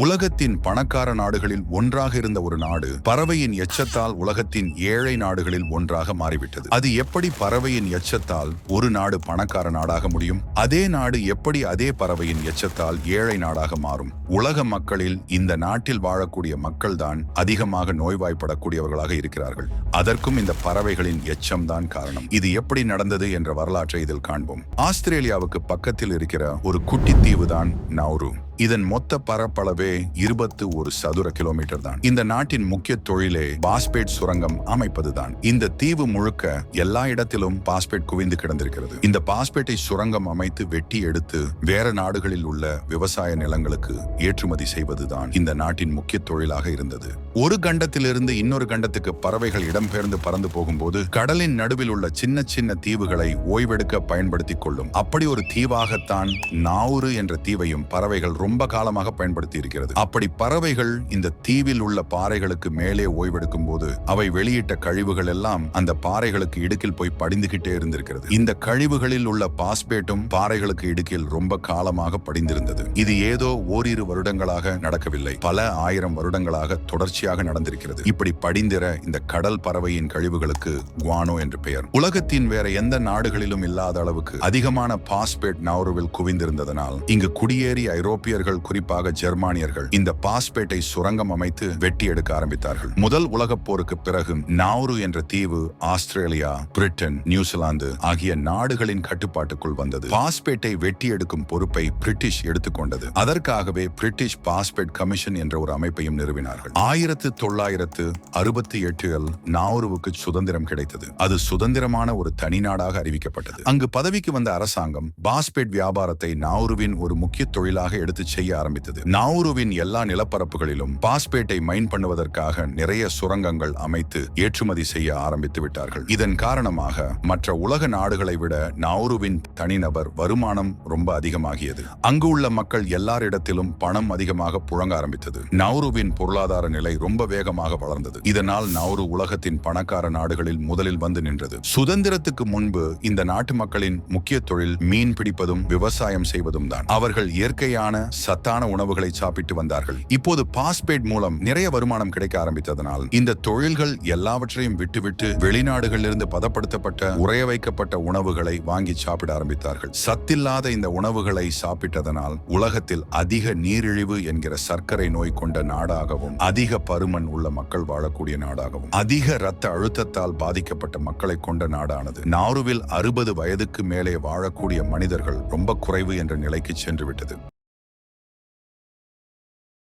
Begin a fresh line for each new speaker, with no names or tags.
உலகத்தின் பணக்கார நாடுகளில் ஒன்றாக இருந்த ஒரு நாடு பறவையின் எச்சத்தால் உலகத்தின் ஏழை நாடுகளில் ஒன்றாக மாறிவிட்டது. அது எப்படி பறவையின் எச்சத்தால் ஒரு நாடு பணக்கார நாடாக முடியும்? அதே நாடு எப்படி அதே பறவையின் எச்சத்தால் ஏழை நாடாக மாறும்? உலக மக்களில் இந்த நாட்டில் வாழக்கூடிய மக்கள்தான் அதிகமாக நோய்வாய்ப்படக்கூடியவர்களாக இருக்கிறார்கள். அதற்கும் இந்த பறவைகளின் எச்சம்தான் காரணம். இது எப்படி நடந்தது என்ற வரலாற்றை இதில் காண்போம். ஆஸ்திரேலியாவுக்கு பக்கத்தில் இருக்கிற ஒரு குட்டி தீவு தான் நௌரு. இதன் மொத்த பரப்பளவே இருபத்து ஒரு சதுர கிலோமீட்டர் தான். இந்த நாட்டின் முக்கிய தொழிலே பாஸ்பேட் சுரங்கம் அமைப்பதுதான். இந்த தீவு முழுக்க எல்லா இடத்திலும் பாஸ்பேட் குவிந்து கிடந்திருக்கிறது. இந்த பாஸ்பேட்டை சுரங்கம் அமைத்து வெட்டி எடுத்து வேற நாடுகளில் உள்ள விவசாய நிலங்களுக்கு ஏற்றுமதி செய்வதுதான் இந்த நாட்டின் முக்கிய தொழிலாக இருந்தது. ஒரு கண்டத்திலிருந்து இன்னொரு கண்டத்துக்கு பறவைகள் இடம்பெயர்ந்து பறந்து போகும்போது கடலின் நடுவில் உள்ள சின்ன சின்ன தீவுகளை ஓய்வெடுக்க பயன்படுத்திக் கொள்ளும். அப்படி ஒரு தீவாகத்தான் நாவுரு என்ற தீவையும் பறவைகள் ரொம்ப காலமாக பயன்படுத்தி இருக்கிறது. அப்படி பறவைகள் இந்த தீவில் உள்ள பாறைகளுக்கு மேலே ஓய்வெடுக்கும் போது அவை வெளியிட்ட கழிவுகள் எல்லாம் அந்த பாறைகளுக்கு இடுக்கில் போய் படிந்துகிட்டே இருந்திருக்கிறது. இந்த கழிவுகளில் உள்ள பாஸ்பேட்டும் பாறைகளுக்கு இடுக்கில் ரொம்ப காலமாக படிந்திருந்தது. இது ஏதோ ஓரிரு வருடங்களாக நடக்கவில்லை. பல ஆயிரம் வருடங்களாக தொடர்ச்சியாக நடந்திருக்கிறது. இப்படி படிந்திர இந்த கடல் பறவையின் கழிவுகளுக்கு குவானோ என்று பெயர். உலகத்தின் வேற எந்த நாடுகளிலும் இல்லாத அளவுக்கு அதிகமான பாஸ்பேட் நாவுருவில் குவிந்திருந்ததனால் இங்கு குடியேறி ஐரோப்பியர்கள் குறிப்பாக ஜெர்மானியர்கள் இந்த பாஸ்பேட்டை சுரங்கம் அமைத்து வெட்டி எடுக்க ஆரம்பித்தார்கள். முதல் உலகப் போருக்கு பிறகு நாவுரு என்ற தீவு ஆஸ்திரேலியா பிரிட்டன் நியூசிலாந்து ஆகிய நாடுகளின் கட்டுப்பாட்டுக்குள் வந்தது. பாஸ்பேட்டை வெட்டி எடுக்கும் பொறுப்பை பிரிட்டிஷ் எடுத்துக்கொண்டது. அதற்காகவே பிரிட்டிஷ் பாஸ்பேட் கமிஷன் என்ற ஒரு அமைப்பையும் நிறுவினார்கள். ஆயிரத்து தொள்ளாயிரத்து அறுபத்தி எட்டில் நாவுருவுக்கு சுதந்திரம் கிடைத்தது. அது சுதந்திரமான ஒரு தனிநாடாக அறிவிக்கப்பட்டது. அங்கு பதவிக்கு வந்த அரசாங்கம் பாஸ்பேட் வியாபாரத்தை நாவுருவின் ஒரு முக்கிய தொழிலாக எடுத்து செய்ய ஆரம்பித்தது. நாவுருவின் எல்லா நிலப்பரப்புகளிலும் பாஸ்பேட்டை மைன் பண்ணுவதற்காக நிறைய சுரங்கங்கள் அமைத்து ஏற்றுமதி செய்ய ஆரம்பித்து விட்டார்கள். இதன் காரணமாக மற்ற உலக நாடுகளை விட நாவுருவின் தனிநபர் வருமானம் ரொம்ப அதிகமாகியது. அங்கு உள்ள மக்கள் எல்லாரிடத்திலும் பணம் அதிகமாக புழங்க ஆரம்பித்தது. நவுருவின் பொருளாதார நிலை ரொம்ப வேகமாக வளர்ந்தது. இதனால் நௌரு உலகத்தின் பணக்கார நாடுகளில் முதலில் வந்து நின்றது. சுதந்திரத்துக்கு முன்பு இந்த நாட்டு மக்களின் முக்கிய தொழில் மீன் பிடிப்பதும் விவசாயம் செய்வதும் தான். அவர்கள் இயற்கையான சத்தான உணவுகளை சாப்பிட்டு வந்தார்கள். இப்போது பாஸ்பேட் மூலம் நிறைய வருமானம் கிடைக்க ஆரம்பித்ததனால் இந்த தொழில்கள் எல்லாவற்றையும் விட்டுவிட்டு வெளிநாடுகளிலிருந்து பதப்படுத்தப்பட்ட உறைய வைக்கப்பட்ட உணவுகளை வாங்கி சாப்பிட ஆரம்பித்தார்கள். சத்தில்லாத இந்த உணவுகளை சாப்பிட்டதனால் உலகத்தில் அதிக நீரிழிவு என்கிற சர்க்கரை நோய் கொண்ட நாடாகவும் அதிக பருமன் உள்ள மக்கள் வாழக்கூடிய நாடாகவும் அதிக இரத்த அழுத்தத்தால் பாதிக்கப்பட்ட மக்களை கொண்ட நாடானது நாருவில் அறுபது வயதுக்கு மேலே வாழக்கூடிய மனிதர்கள் ரொம்ப குறைவு என்ற நிலைக்கு சென்றுவிட்டது.